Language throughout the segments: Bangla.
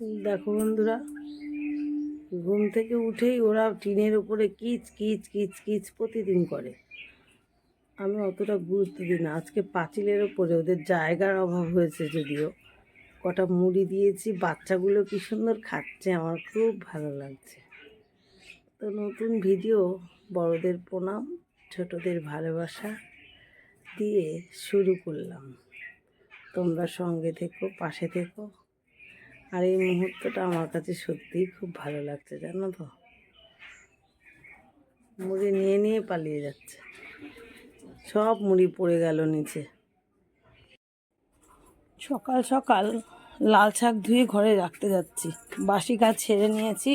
দেখো বন্ধুরা, ঘুম থেকে উঠেই ওরা টিনের উপরে কিচ কিচ কিচ কিচ প্রতিদিন করে। আমি অতটা গুরুত্ব দিই না। আজকে পাঁচিলের ওপরে ওদের জায়গার অভাব হয়েছে যদিও। কটা মুড়ি দিয়েছি, বাচ্চাগুলো কি সুন্দর খাচ্ছে, আমার খুব ভালো লাগছে। তো নতুন ভিডিও, বড়দের প্রণাম, ছোটদের ভালোবাসা দিয়ে শুরু করলাম। তোমরা সঙ্গে থেকো, পাশে থেকো। আর এই মুহূর্তটা আমার কাছে সত্যিই খুব ভালো লাগছে, জানো তো। মুড়ি নিয়ে নিয়ে পালিয়ে যাচ্ছে। সব মুড়ি পড়ে গেল নিচে। সকাল সকাল লাল শাক ধুয়ে ঘরে রাখতে যাচ্ছি। বাসি কাজ ছেড়ে নিয়েছি।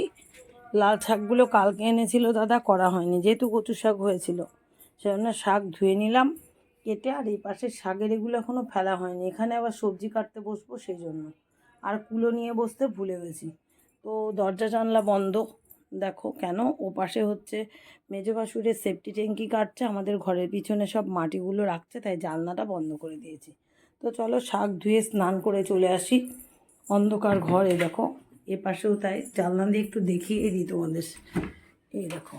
লাল শাকগুলো কালকে এনেছিল দাদা, করা হয়নি। যেহেতু কচু শাক হয়েছিল, সেজন্য শাক ধুয়ে নিলাম, কেটে আর এই পাশে শাকের এগুলো এখনও ফেলা হয়নি। এখানে আবার সবজি কাটতে বসবো সেই জন্য আর কুলো নিয়ে বসতে ভুলে গেছি। তো দরজা জানলা বন্ধ। দেখো কেন? ও পাশে হচ্ছে মেজো সেফটি ট্যাঙ্কি কাটছে, আমাদের ঘরের পিছনে সব মাটিগুলো রাখছে, তাই জানলাটা বন্ধ করে দিয়েছি। তো চলো শাক ধুয়ে স্নান করে চলে আসি। অন্ধকার ঘরে দেখো, এ পাশেও তাই। জানলা দিয়ে একটু দেখিয়ে দিই তোমাদের। এই দেখো,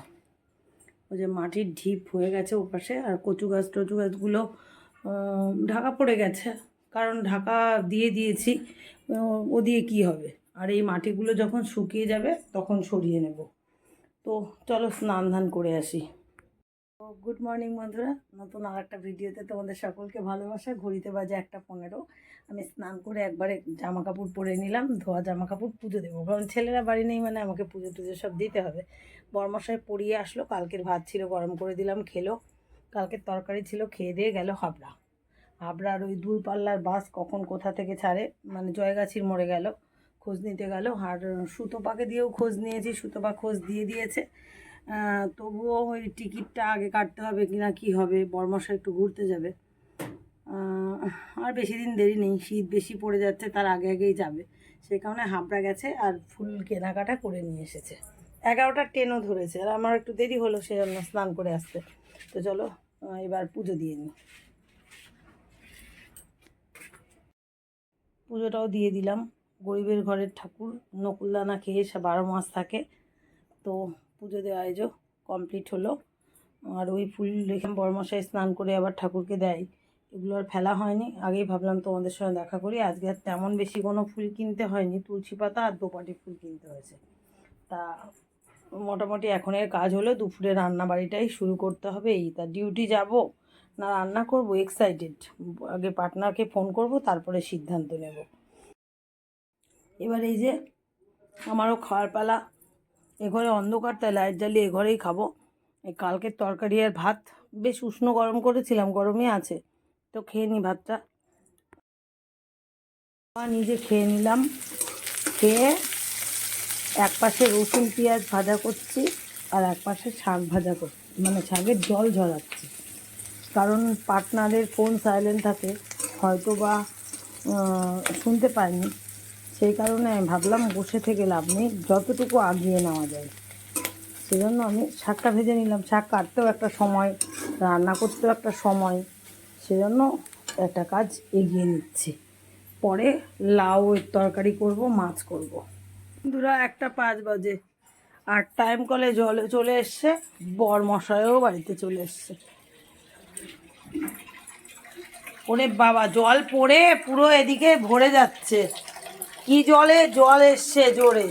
ওই যে মাটির ঢিপ হয়ে গেছে ওপাশে আর কচু গাছ টচু গাছগুলো ঢাকা পড়ে গেছে। কারণ ঢাকা দিয়ে দিয়েছি, ও দিয়ে কি হবে? আর এই মাটিগুলো যখন শুকিয়ে যাবে, তখন সরিয়ে নেব। তো চলো স্নান ধান করে আসি। গুড মর্নিং বন্ধুরা, নতুন আর একটা ভিডিওতে তোমাদের সকলকে ভালোবাসা। ঘড়িতে বাজে একটা পনেরো। আমি স্নান করে একবারে জামা কাপড় পরে নিলাম, ধোয়া জামা কাপড় পুজো দেবো। কারণ ছেলেরা বাড়ি নেই মানে আমাকে পুজো টুজো সব দিতে হবে। বর্মশাই পরিয়ে আসলো, কালকের ভাত ছিল গরম করে দিলাম, খেলো। কালকের তরকারি ছিল, খেয়ে দিয়ে গেল হাবড়া। হাবড়ার ওই দূরপাল্লার বাস কখন কোথা থেকে ছাড়ে? মানে জয়গাছির মরে গেল, খোঁজ নিতে গেল। আর সুতোপাকে দিয়েও খোঁজ নিয়েছি, সুতোপা খোঁজ দিয়ে দিয়েছে। তবুও ওই টিকিটটা আগে কাটতে হবে কি না কী হবে? বর্মশা একটু ঘুরতে যাবে। আর বেশি দিন দেরি নেই, শীত বেশি পড়ে যাচ্ছে, তার আগে আগেই যাবে। সেই কারণে হাবড়া গেছে আর ফুল কেনাকাটা করে নিয়ে এসেছে। এগারোটা ট্রেনও ধরেছে, আর আমার একটু দেরি হলো, সেজন্য স্নান করে আসতে। তো চলো এবার পুজো দিয়ে নিই পুজোটাও দিয়ে দিলাম। গরিবের ঘরের ঠাকুর, নকুলদানা খেয়ে সে বারো মাস থাকে। তো পুজো দেওয়া আয়োজন কমপ্লিট হলো। আর ওই ফুল রেখে বরমশাই স্নান করে আবার ঠাকুরকে দেয়। এগুলো আর ফেলা হয়নি। আগেই ভাবলাম তোমাদের সঙ্গে দেখা করি। আজকে আর তেমন বেশি কোনো ফুল কিনতে হয়নি। তুলসী পাতা আর দোপাটি ফুল কিনতে হয়েছে। তা মোটামুটি এখনের কাজ হলো দুপুরে রান্না বাড়িটাই শুরু করতে হবে। এই তা ডিউটি যাব। না রান্না করব এক্সাইটেড আগে পার্টনারকে ফোন করব, তারপরে সিদ্ধান্ত নেব। এবার এই যে আমারও খাওয়ার পালা। এ ঘরে অন্ধকার, তাই লাইট জ্বালিয়ে এ ঘরেই খাব। কালকের তরকারি আর ভাত, বেশ উষ্ণ গরম করেছিলাম, গরমই আছে। তো খেয়ে নি ভাতটা। নিজে খেয়ে নিলাম। খেয়ে এক পাশে রসুন, পেঁয়াজ ভাজা করছি, আর এক পাশে শাক ভাজা করছি মানে শাকের জল ঝরাচ্ছি। কারণ পার্টনারের ফোন সাইলেন্ট থাকে হয়তো বা শুনতে পাইনি। সেই কারণে আমি ভাবলাম বসে থেকে লাভ নেই, যতটুকু আগিয়ে নেওয়া যায়। সেজন্য আমি শাকটা ভেজে নিলাম। শাক কাটতেও একটা সময়, রান্না করতেও একটা সময়। সেজন্য একটা কাজ এগিয়ে নিচ্ছি। পরে লাউ তরকারি করব, মাছ করব। দুরা একটা পাঁচ বাজে। আর টাইম কলে জলে চলে এসছে, বর মশায়ও বাড়িতে চলে এসছে। ওরে বাবা, জল পড়ে পুরো এদিকে ভরে যাচ্ছে। কি জলে? জল এসছে জোরে।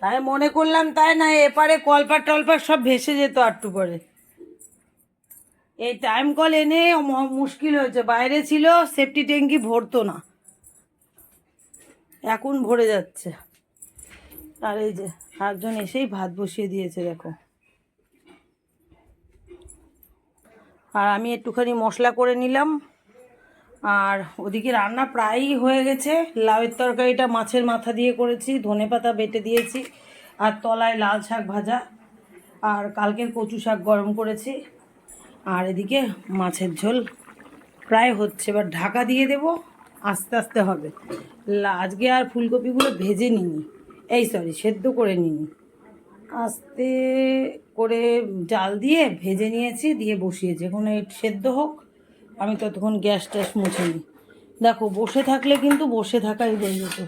তাই মনে করলাম তাই না, এপারে কলপার টলপার সব ভেসে যেত আটটু পরে। এই টাইম কল এনে মুশকিল হয়েছে। বাইরে ছিল সেফটি ট্যাঙ্কি ভরতো না। এখন ভরে যাচ্ছে। আর এই যে একজন এসেই ভাত বসিয়ে দিয়েছে, দেখো। আর আমি একটুখানি মশলা করে নিলাম। আর ওদিকে রান্না প্রায়ই হয়ে গেছে। লাউয়ের তরকারিটা মাছের মাথা দিয়ে করেছি, ধনে পাতা বেটে দিয়েছি, আর তলায় লাল শাক ভাজা, আর কালকের কচু শাক গরম করেছি। আর এদিকে মাছের ঝোল প্রায় হচ্ছে। এবার ঢাকা দিয়ে দেব, আস্তে আস্তে হবে। আজকে আর ফুলকপিগুলো ভেজে নিইনি। এই সরি সেদ্ধ করে নিইনি। আস্তে করে জাল দিয়ে ভেজে নিয়েছি, দিয়ে বসিয়েছি এখন সেদ্ধ হোক, আমি ততক্ষণ গ্যাস ট্যাস মুছে নিই। দেখো, বসে থাকলে কিন্তু বসে থাকাই হয়ে যেত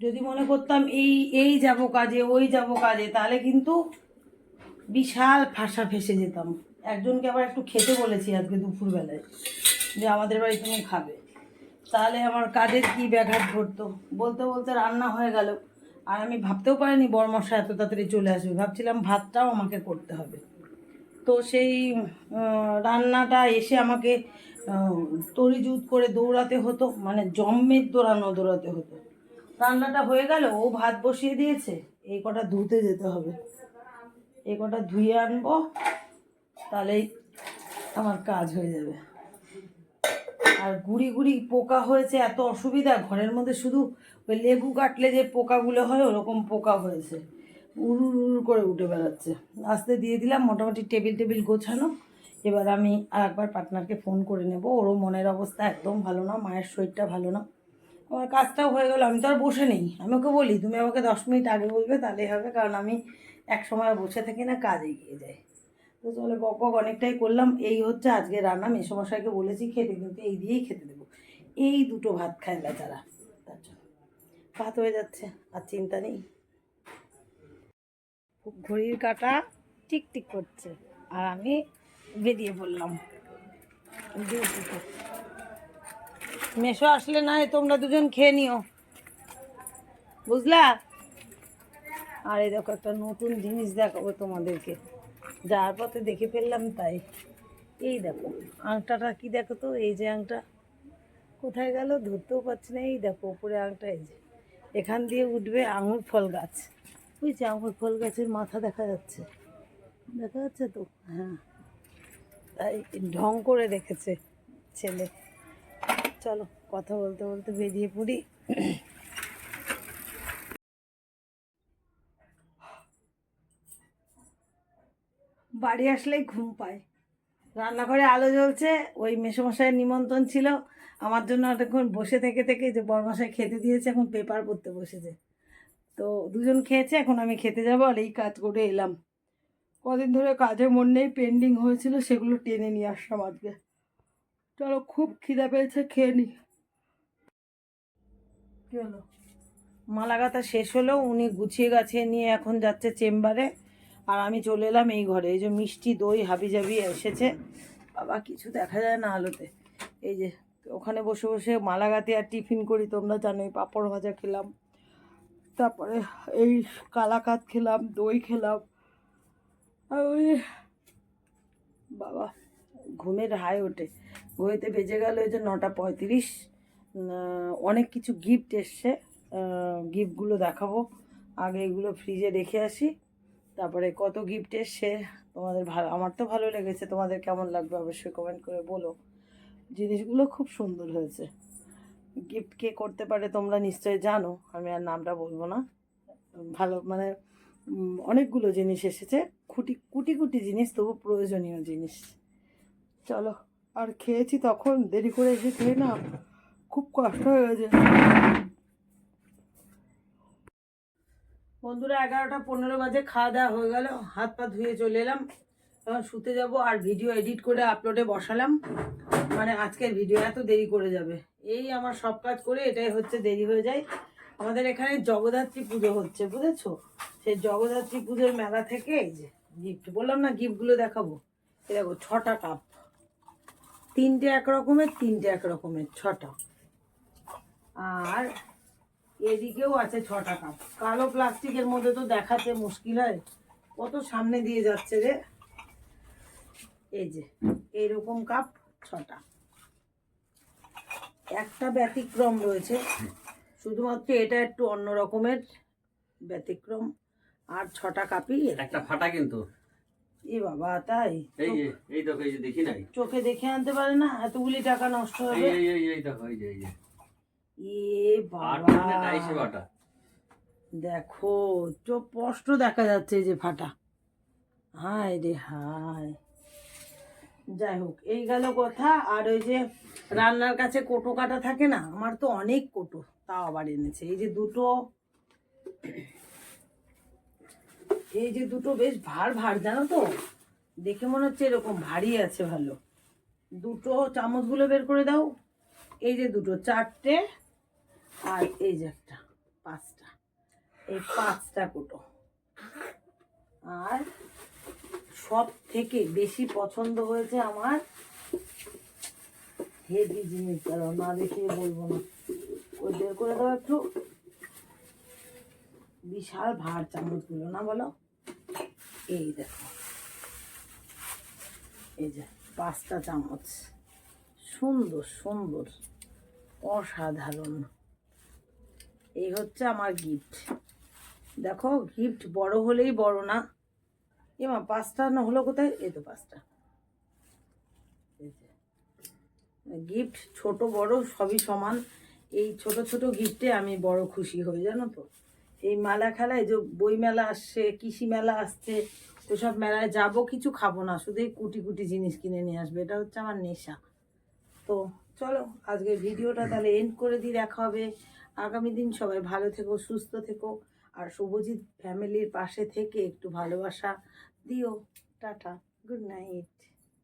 যদি মনে করতাম এই এই যাব কাজে, ওই যাব কাজে, তাহলে কিন্তু বিশাল ফাঁসা ফেসে যেতাম। একজনকে আবার একটু খেতে বলেছি আজকে দুপুরবেলায়, যে আমাদের বাড়ি তুমি খাবে। তাহলে আমার কাজের কি ব্যাঘাত ঘটতো? বলতে বলতে রান্না হয়ে গেল। আর আমি ভাবতেও পারিনি বরমশা এত তাড়াতাড়ি চলে আসবে। ভাবছিলাম ভাতটাও আমাকে করতে হবে। তো সেই রান্নাটা এসে আমাকে তড়িজুত করে দৌড়াতে হতো মানে জম্মের দৌড়ানো দৌড়াতে হতো। রান্নাটা হয়ে গেল, ও ভাত বসিয়ে দিয়েছে, এই কটা ধুতে যেতে হবে। এই কটা ধুয়ে আনব, তাহলেই আমার কাজ হয়ে যাবে। আর গুড়ি গুড়ি পোকা হয়েছে, এত অসুবিধা, ঘরের মধ্যে শুধু ওই লেবু কাটলে যে পোকাগুলো হয়, ওরকম পোকা হয়েছে। উড়ু উড়ু করে উঠে বেড়াচ্ছে। আস্তে দিয়ে দিলাম, মোটামুটি টেবিল টেবিল গোছানো। এবার আমি আর একবার পার্টনারকে ফোন করে নেব। ওরও মনের অবস্থা একদম ভালো না, মায়ের শরীরটা ভালো না। আমার কাজটাও হয়ে গেল, আমি তো আর বসে নেই। আমি ওকে বলি, তুমি আমাকে দশ মিনিট আগে বলবে, তাহলেই হবে, কারণ আমি এক সময় বসে থাকি না, কাজ এগিয়ে যায় তো চলে, বক বক অনেকটাই করলাম। এই হচ্ছে আজকে রান্না। মেসমশাইকে বলেছি খেতে, কিন্তু এই দিয়েই খেতে দেবো। এই দুটো ভাত খায় বেচারা। ভাত হয়ে যাচ্ছে, আর চিন্তা নেই। ঘড়ির কাটা টিক টিক করছে, আর আমি বেরিয়ে পড়লাম। মেশো আসলে না তোমরা দুজন খেয়ে নিও। বুঝলা? আর এই দেখো, একটা নতুন জিনিস দেখাবো তোমাদেরকে। যার পথে দেখে ফেললাম তাই। এই দেখো, আংটাটা কি দেখো তো? এই যে আংটা। কোথায় গেল? ধরতেও পারছি না। এই দেখো উপরে আংটা, এই যে। এখান দিয়ে উঠবে আঙুর ফল গাছ। বুঝছি আঙুর ফল গাছের মাথা দেখা যাচ্ছে। দেখা যাচ্ছে তো? হ্যাঁ। তাই ঢং করে রেখেছে ছেলে। চলো, কথা বলতে বলতে বেরিয়ে পড়ি। বাড়ি আসলেই ঘুম পায়। রান্নাঘরে আলো জ্বলছে, ওই মেসমশাইয়ের নিমন্ত্রণ ছিল। আমার জন্য অনেকক্ষণ বসে থেকে থেকে যে বরমশাই খেতে দিয়েছে, এখন পেপার পড়তে বসেছে। তো দুজন খেয়েছে, এখন আমি খেতে যাব আর এই কাজ করে এলাম। কদিন ধরে কাজে মন নেই, পেন্ডিং হয়েছিল, সেগুলো টেনে নিয়ে আসলাম আজকে। চলো, খুব খিদা পেয়েছে, খেয়ে নি। কী হলো মালাগাতা শেষ হলো, উনি গুছিয়ে গাছিয়ে নিয়ে এখন যাচ্ছে চেম্বারে। আর আমি চলে এলাম এই ঘরে। এই যে মিষ্টি দই হাবি জাবি এসেছে। বাবা, কিছু দেখা যায় না আলোতে। এই যে ওখানে বসে বসে মালাগাতি আর টিফিন করি, তোমরা জানোই, পাঁপড় ভাজা খেলাম। তারপরে এই কালাকাত খেলাম, দই খেলাম। আর ওই বাবা, ঘুমের হাই ওঠে। ঘুমেতে বেজে গেল ওই যে নটা পঁয়ত্রিশ। অনেক কিছু গিফট এসছে। গিফটগুলো দেখাবো। আগে এগুলো ফ্রিজে রেখে আসি। তারপরে কত গিফট এসছে, তোমাদের ভালো আমার তো ভালো লেগেছে। তোমাদের কেমন লাগবে অবশ্যই কমেন্ট করে বলো। জিনিসগুলো খুব সুন্দর হয়েছে। গিফট কে করতে পারে তোমরা নিশ্চয়ই জানো, আমি আর নামটা বলব না। ভালো মানে অনেকগুলো জিনিস এসেছে, খুঁটি, কুটি কুটি জিনিস, তবু প্রয়োজনীয় জিনিস। চলো, আর খেয়েছি তখন, দেরি করে এসে খেয়ে না খুব কষ্ট হয়ে গেছে বন্ধুরা, এগারোটা পনেরো বাজে, খাওয়া দাওয়া হয়ে গেল, হাত পা ধুয়ে চলে এলাম। এখন শুতে যাব আর ভিডিও এডিট করে আপলোডে বসালাম। মানে আজকের ভিডিও এত দেরি করে যাবে। এই আমার সব কাজ করে এটাই হচ্ছে দেরি হয়ে যায়। আমাদের এখানে জগদ্ধাত্রী পুজো হচ্ছে, বুঝেছ? সেই জগদ্ধাত্রী পুজোর মেলা থেকে যে গিফট বললাম না গিফটগুলো দেখাবো। এই দেখো, ছটা কাপ তিনটে এক রকমের, তিনটে এক রকমের, ছটা। আর এদিকেও আছে ছটা কাপ কালো প্লাস্টিকের মধ্যে তো দেখাতে মুশকিল হয়। কত সামনে দিয়ে যাচ্ছে রে? এই যে এইরকম কাপ ছটা। একটা ব্যতিক্রম রয়েছে। শুধুমাত্র এটা একটু অন্য রকমের ব্যতিক্রম। আর ছটা কাপই একটা ফাটা কিন্তু। এ বাবা তাই? এই যে এই দেখো এই যে দেখি নাই? চোখে দেখে আনতে পারে না? এতগুলি টাকা নষ্ট হবে। এই এই এই দেখো এই যে এই যে। এ বাবা। দেখো তো স্পষ্ট দেখা যাচ্ছে এই যে ফাটা। হায় রে হায়। যাই হোক, এই গেল কথা। আর ওই যে রান্নার কাছে কোটো কাটা থাকে না, আমার তো অনেক কোটো, তাও আবার এনেছে। এই যে দুটো, এই যে দুটো বেশ ভার ভার, জানো তো? দেখে মনে হচ্ছে এরকম ভারী আছে ভালো। দুটো চামচগুলো বের করে দাও। এই যে দুটো, চারটে আর এই যে একটা, পাঁচটা। এই পাঁচটা কুটো। আর সব থেকে বেশি পছন্দ হয়েছে আমার হেভি জিনিস দাঁড়াও না দেখে বলব না। ওই বের করে দাও একটু। বিশাল ভার চামচ চামচগুলো, না বলো? এই দেখো। এই যে, পাঁচটা চামচ। সুন্দর সুন্দর। অসাধারণ। এই হচ্ছে আমার গিফট দেখো গিফট বড় হলেই বড় না। এমা পাঁচটা না হলো কোথায়? এই তো পাঁচটা। গিফট ছোট বড় সবই সমান। এই ছোট ছোট গিফটে আমি বড় খুশি হই, জানো তো? এই মেলা খেলায় যে বই মেলা আসছে, কৃষি মেলা আসছে ওসব মেলায় যাব, কিছু খাব না, শুধু এই কুটি কুটি জিনিস কিনে নিয়ে আসবে, এটা হচ্ছে আমার নেশা। তো চলো আজকে ভিডিওটা তাহলে এন্ড করে দিয়ে দেখা হবে। আগামী দিন সবাই ভালো থেকো, সুস্থ থেকো, আর শুভজিৎ ফ্যামিলির পাশে থেকে একটু ভালোবাসা দিও টাটা গুড নাইট